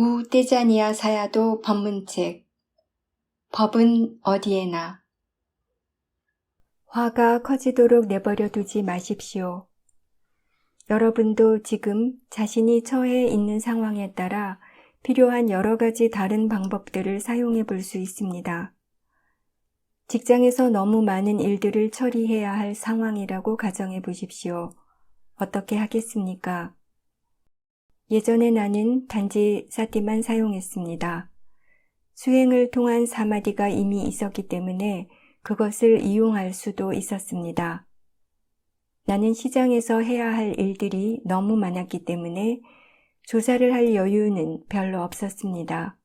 우 떼자니아 사야도 법문책 법은 어디에나 화가 커지도록 내버려 두지 마십시오. 여러분도 지금 자신이 처해 있는 상황에 따라 필요한 여러 가지 다른 방법들을 사용해 볼 수 있습니다. 직장에서 너무 많은 일들을 처리해야 할 상황이라고 가정해 보십시오. 어떻게 하겠습니까? 예전에 나는 단지 사티만 사용했습니다. 수행을 통한 사마디가 이미 있었기 때문에 그것을 이용할 수도 있었습니다. 나는 시장에서 해야 할 일들이 너무 많았기 때문에 조사를 할 여유는 별로 없었습니다.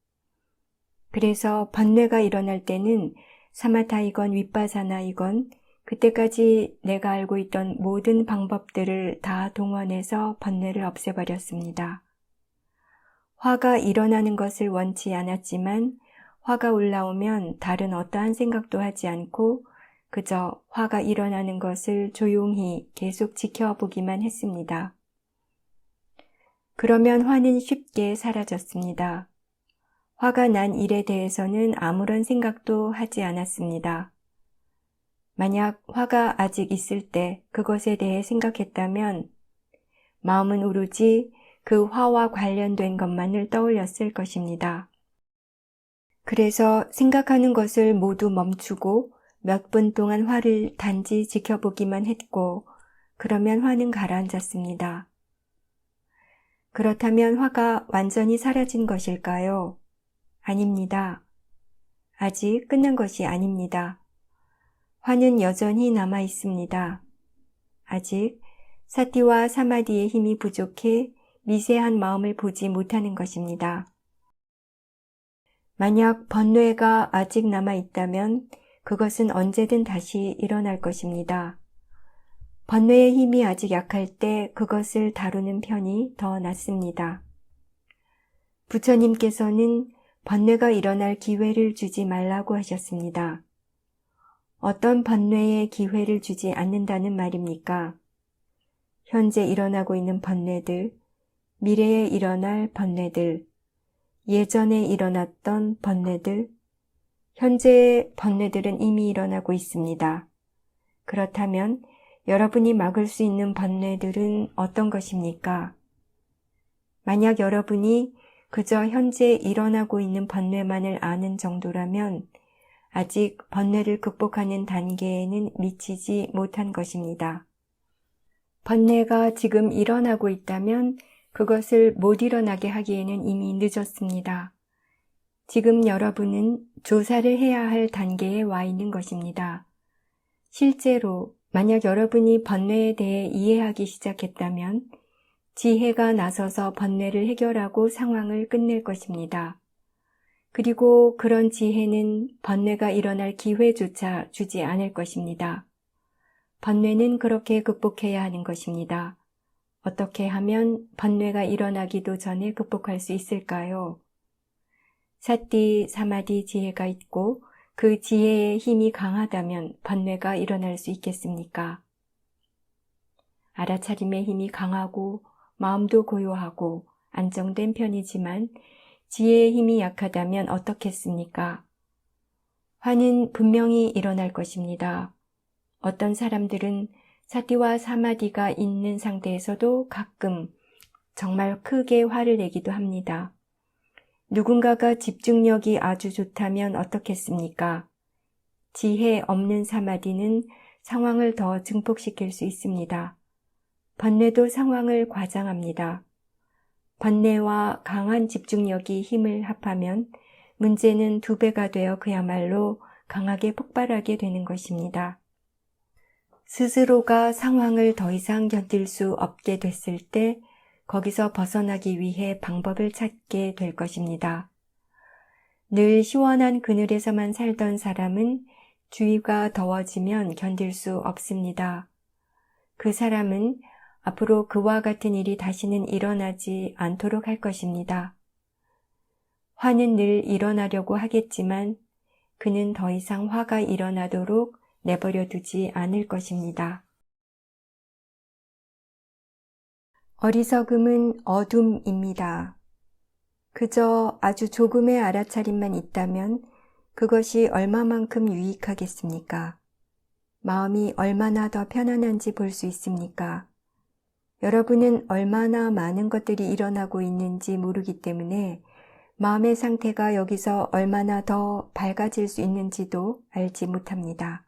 그래서 번뇌가 일어날 때는 사마타이건 윗바사나이건 그때까지 내가 알고 있던 모든 방법들을 다 동원해서 번뇌를 없애버렸습니다. 화가 일어나는 것을 원치 않았지만 화가 올라오면 다른 어떠한 생각도 하지 않고 그저 화가 일어나는 것을 조용히 계속 지켜보기만 했습니다. 그러면 화는 쉽게 사라졌습니다. 화가 난 일에 대해서는 아무런 생각도 하지 않았습니다. 만약 화가 아직 있을 때 그것에 대해 생각했다면 마음은 오로지 그 화와 관련된 것만을 떠올렸을 것입니다. 그래서 생각하는 것을 모두 멈추고 몇 분 동안 화를 단지 지켜보기만 했고 그러면 화는 가라앉았습니다. 그렇다면 화가 완전히 사라진 것일까요? 아닙니다. 아직 끝난 것이 아닙니다. 화는 여전히 남아 있습니다. 아직 사티와 사마디의 힘이 부족해 미세한 마음을 보지 못하는 것입니다. 만약 번뇌가 아직 남아 있다면 그것은 언제든 다시 일어날 것입니다. 번뇌의 힘이 아직 약할 때 그것을 다루는 편이 더 낫습니다. 부처님께서는 번뇌가 일어날 기회를 주지 말라고 하셨습니다. 어떤 번뇌에 기회를 주지 않는다는 말입니까? 현재 일어나고 있는 번뇌들, 미래에 일어날 번뇌들, 예전에 일어났던 번뇌들, 현재의 번뇌들은 이미 일어나고 있습니다. 그렇다면 여러분이 막을 수 있는 번뇌들은 어떤 것입니까? 만약 여러분이 그저 현재 일어나고 있는 번뇌만을 아는 정도라면 아직 번뇌를 극복하는 단계에는 미치지 못한 것입니다. 번뇌가 지금 일어나고 있다면 그것을 못 일어나게 하기에는 이미 늦었습니다. 지금 여러분은 조사를 해야 할 단계에 와 있는 것입니다. 실제로 만약 여러분이 번뇌에 대해 이해하기 시작했다면 지혜가 나서서 번뇌를 해결하고 상황을 끝낼 것입니다. 그리고 그런 지혜는 번뇌가 일어날 기회조차 주지 않을 것입니다. 번뇌는 그렇게 극복해야 하는 것입니다. 어떻게 하면 번뇌가 일어나기도 전에 극복할 수 있을까요? 사띠, 사마디 지혜가 있고 그 지혜의 힘이 강하다면 번뇌가 일어날 수 있겠습니까? 알아차림의 힘이 강하고 마음도 고요하고 안정된 편이지만 지혜의 힘이 약하다면 어떻겠습니까? 화는 분명히 일어날 것입니다. 어떤 사람들은 사티와 사마디가 있는 상태에서도 가끔 정말 크게 화를 내기도 합니다. 누군가가 집중력이 아주 좋다면 어떻겠습니까? 지혜 없는 사마디는 상황을 더 증폭시킬 수 있습니다. 번뇌도 상황을 과장합니다. 번뇌와 강한 집중력이 힘을 합하면 문제는 두 배가 되어 그야말로 강하게 폭발하게 되는 것입니다. 스스로가 상황을 더 이상 견딜 수 없게 됐을 때 거기서 벗어나기 위해 방법을 찾게 될 것입니다. 늘 시원한 그늘에서만 살던 사람은 주위가 더워지면 견딜 수 없습니다. 그 사람은 앞으로 그와 같은 일이 다시는 일어나지 않도록 할 것입니다. 화는 늘 일어나려고 하겠지만 그는 더 이상 화가 일어나도록 내버려 두지 않을 것입니다. 어리석음은 어둠입니다. 그저 아주 조금의 알아차림만 있다면 그것이 얼마만큼 유익하겠습니까? 마음이 얼마나 더 편안한지 볼 수 있습니까? 여러분은 얼마나 많은 것들이 일어나고 있는지 모르기 때문에 마음의 상태가 여기서 얼마나 더 밝아질 수 있는지도 알지 못합니다.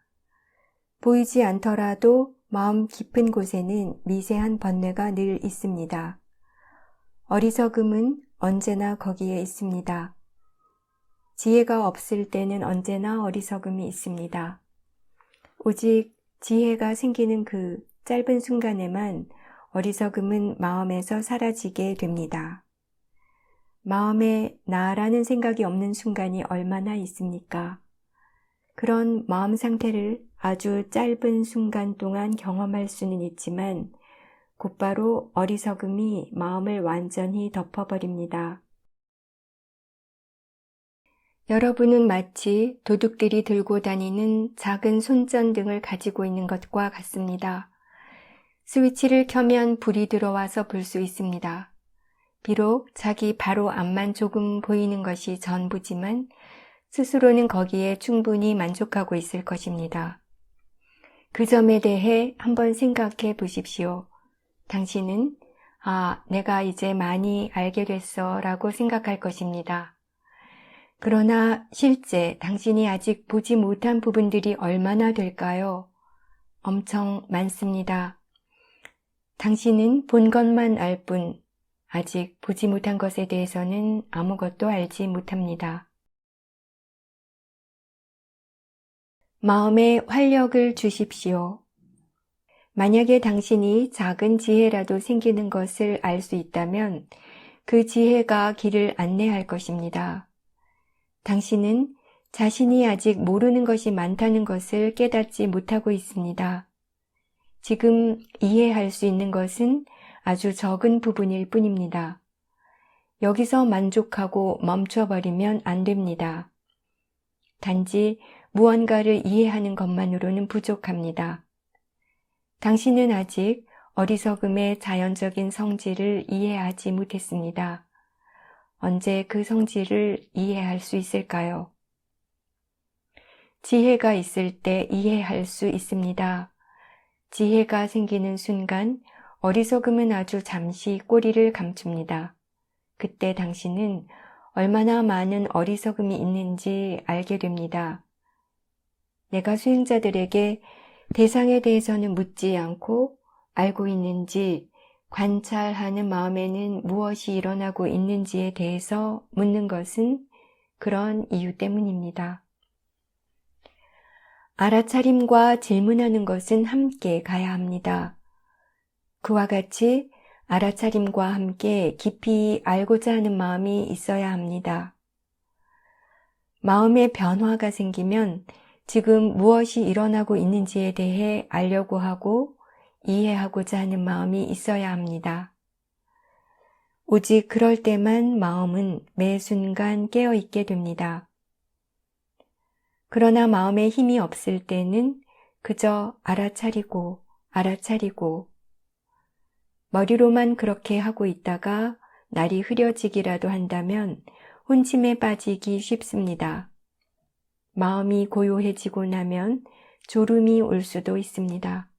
보이지 않더라도 마음 깊은 곳에는 미세한 번뇌가 늘 있습니다. 어리석음은 언제나 거기에 있습니다. 지혜가 없을 때는 언제나 어리석음이 있습니다. 오직 지혜가 생기는 그 짧은 순간에만 어리석음은 마음에서 사라지게 됩니다. 마음에 나라는 생각이 없는 순간이 얼마나 있습니까? 그런 마음 상태를 아주 짧은 순간 동안 경험할 수는 있지만 곧바로 어리석음이 마음을 완전히 덮어버립니다. 여러분은 마치 도둑들이 들고 다니는 작은 손전등을 가지고 있는 것과 같습니다. 스위치를 켜면 불이 들어와서 볼 수 있습니다. 비록 자기 바로 앞만 조금 보이는 것이 전부지만 스스로는 거기에 충분히 만족하고 있을 것입니다. 그 점에 대해 한번 생각해 보십시오. 당신은, 아, 내가 이제 많이 알게 됐어 라고 생각할 것입니다. 그러나 실제 당신이 아직 보지 못한 부분들이 얼마나 될까요? 엄청 많습니다. 당신은 본 것만 알 뿐, 아직 보지 못한 것에 대해서는 아무것도 알지 못합니다. 마음에 활력을 주십시오. 만약에 당신이 작은 지혜라도 생기는 것을 알 수 있다면 그 지혜가 길을 안내할 것입니다. 당신은 자신이 아직 모르는 것이 많다는 것을 깨닫지 못하고 있습니다. 지금 이해할 수 있는 것은 아주 적은 부분일 뿐입니다. 여기서 만족하고 멈춰버리면 안 됩니다. 단지 무언가를 이해하는 것만으로는 부족합니다. 당신은 아직 어리석음의 자연적인 성질을 이해하지 못했습니다. 언제 그 성질을 이해할 수 있을까요? 지혜가 있을 때 이해할 수 있습니다. 지혜가 생기는 순간 어리석음은 아주 잠시 꼬리를 감춥니다. 그때 당신은 얼마나 많은 어리석음이 있는지 알게 됩니다. 내가 수행자들에게 대상에 대해서는 묻지 않고 알고 있는지 관찰하는 마음에는 무엇이 일어나고 있는지에 대해서 묻는 것은 그런 이유 때문입니다. 알아차림과 질문하는 것은 함께 가야 합니다. 그와 같이 알아차림과 함께 깊이 알고자 하는 마음이 있어야 합니다. 마음의 변화가 생기면 지금 무엇이 일어나고 있는지에 대해 알려고 하고 이해하고자 하는 마음이 있어야 합니다. 오직 그럴 때만 마음은 매 순간 깨어 있게 됩니다. 그러나 마음에 힘이 없을 때는 그저 알아차리고 알아차리고 머리로만 그렇게 하고 있다가 날이 흐려지기라도 한다면 혼침에 빠지기 쉽습니다. 마음이 고요해지고 나면 졸음이 올 수도 있습니다.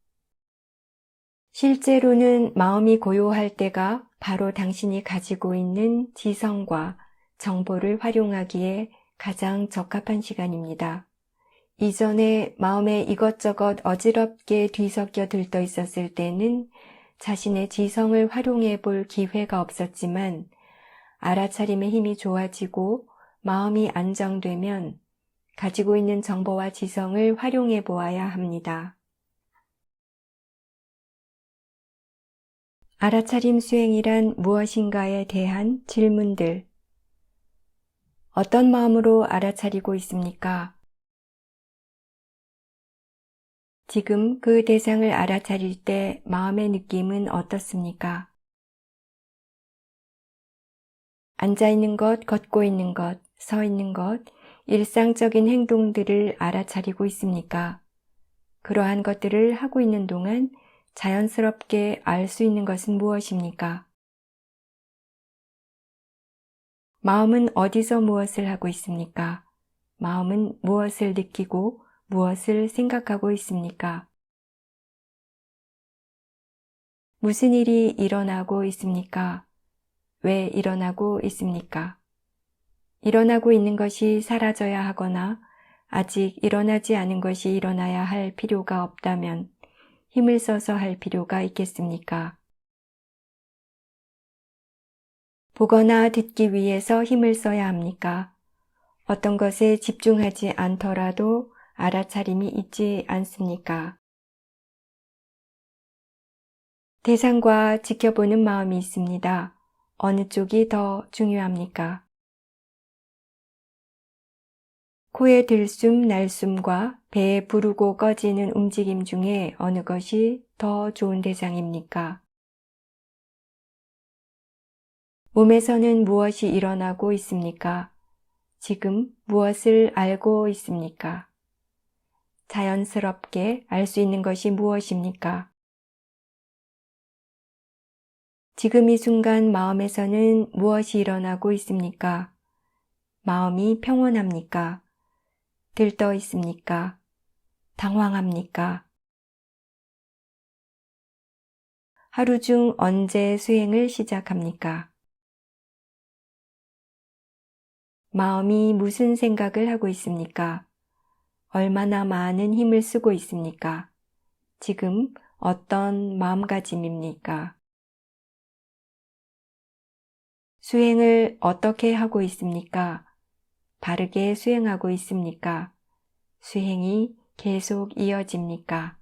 실제로는 마음이 고요할 때가 바로 당신이 가지고 있는 지성과 정보를 활용하기에 가장 적합한 시간입니다. 이전에 마음에 이것저것 어지럽게 뒤섞여 들떠 있었을 때는 자신의 지성을 활용해 볼 기회가 없었지만 알아차림의 힘이 좋아지고 마음이 안정되면 가지고 있는 정보와 지성을 활용해 보아야 합니다. 알아차림 수행이란 무엇인가에 대한 질문들. 어떤 마음으로 알아차리고 있습니까? 지금 그 대상을 알아차릴 때 마음의 느낌은 어떻습니까? 앉아 있는 것, 걷고 있는 것, 서 있는 것, 일상적인 행동들을 알아차리고 있습니까? 그러한 것들을 하고 있는 동안 자연스럽게 알 수 있는 것은 무엇입니까? 마음은 어디서 무엇을 하고 있습니까? 마음은 무엇을 느끼고 무엇을 생각하고 있습니까? 무슨 일이 일어나고 있습니까? 왜 일어나고 있습니까? 일어나고 있는 것이 사라져야 하거나 아직 일어나지 않은 것이 일어나야 할 필요가 없다면 힘을 써서 할 필요가 있겠습니까? 보거나 듣기 위해서 힘을 써야 합니까? 어떤 것에 집중하지 않더라도 알아차림이 있지 않습니까? 대상과 지켜보는 마음이 있습니다. 어느 쪽이 더 중요합니까? 코에 들숨, 날숨과 배에 부르고 꺼지는 움직임 중에 어느 것이 더 좋은 대상입니까? 몸에서는 무엇이 일어나고 있습니까? 지금 무엇을 알고 있습니까? 자연스럽게 알 수 있는 것이 무엇입니까? 지금 이 순간 마음에서는 무엇이 일어나고 있습니까? 마음이 평온합니까? 들떠 있습니까? 당황합니까? 하루 중 언제 수행을 시작합니까? 마음이 무슨 생각을 하고 있습니까? 얼마나 많은 힘을 쓰고 있습니까? 지금 어떤 마음가짐입니까? 수행을 어떻게 하고 있습니까? 바르게 수행하고 있습니까? 수행이 계속 이어집니까?